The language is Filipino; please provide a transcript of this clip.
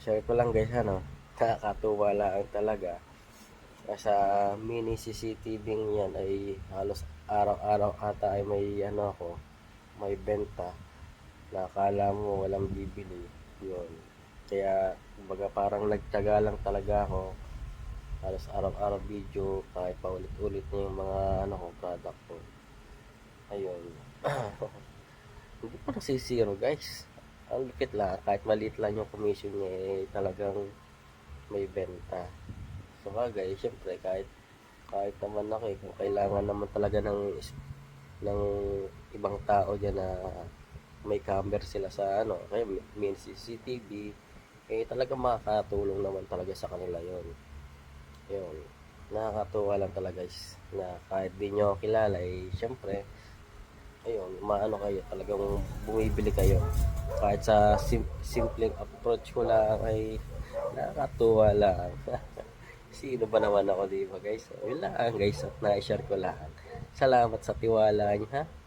share ko lang guys ano nakakatuwa lang talaga. Sa mini CCTV yan ay halos araw-araw ata ay may ano ako may benta. Na akala mo walang bibili yun. Kaya kumbaga parang nagtyaga lang talaga ako. Halos araw-araw video kahit paulit-ulit na yung mga ano ko product ko. Ayun. Hindi pa nasisiro guys ang lupit lang kahit maliit lang yung commission niya eh, talagang may benta. So bagay syempre kahit kahit naman ako eh, kung kailangan naman talaga ng ng ibang tao dyan na may camera sila sa ano kaya may CCTV eh talaga makakatulong naman talaga sa kanila yon yun. Nakakatuwa lang talaga guys na kahit di nyo kilala eh syempre ayun maano kayo talagang bumibili kayo. Kahit sa sim- simpleng approach ko lang ay nakakatuwa lang. Sino ba naman ako di ba guys? Yun lang guys at na-share ko lang. Salamat sa tiwala niyo ha